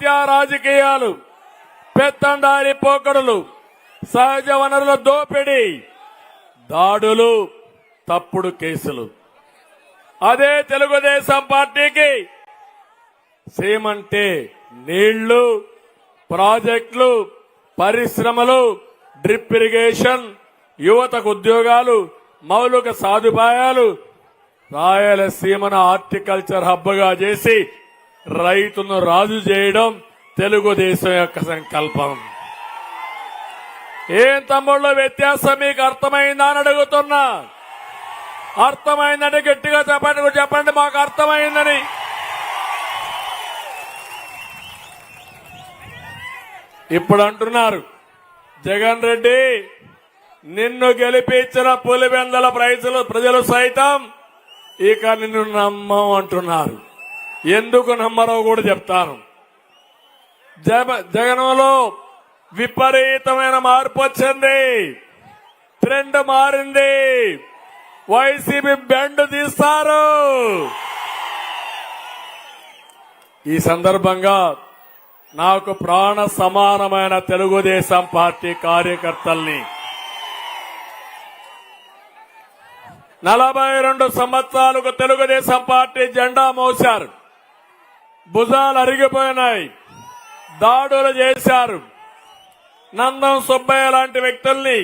హత్యా రాజకీయాలు పెత్తందారి పోకడలు సహజ వనరుల దోపిడీ దాడులు తప్పుడు కేసులు. అదే తెలుగుదేశం పార్టీకి సీమంటే నీళ్ళు ప్రాజెక్టులు పరిశ్రమలు డ్రిప్ ఇరిగేషన్ యువతకు ఉద్యోగాలు మౌలిక సదుపాయాలు రాయలసీమను హార్టికల్చర్ హబ్గా చేసి రైతును రాజు చేయడం తెలుగుదేశం యొక్క సంకల్పం. ఏం తమ్ముళ్ళ వ్యత్యాసం మీకు అర్థమైందా అని అడుగుతున్నా. అర్థమైందని గట్టిగా చెప్పండి చెప్పండి మాకు అర్థమైందని. ఇప్పుడు అంటున్నారు జగన్ రెడ్డి నిన్ను గెలిపించిన పులివెందల ప్రజలు ప్రజలు సైతం ఇక నిన్ను నమ్మం అంటున్నారు. ఎందుకు నమ్మరో కూడా చెప్తాను. జగ- జగనంలో విపరీతమైన మార్పు వచ్చింది. ట్రెండ్ మారింది. వైసీపీ బెండ్ తీస్తారు. ఈ సందర్భంగా నాకు ప్రాణ సమానమైన తెలుగుదేశం పార్టీ కార్యకర్తల్ని నలభై రెండు సంవత్సరాలకు తెలుగుదేశం పార్టీ జెండా మోశారు. భుజాలు అరిగిపోయినాయి. దాడులు చేశారు. నందం సుబ్బయ్య లాంటి వ్యక్తుల్ని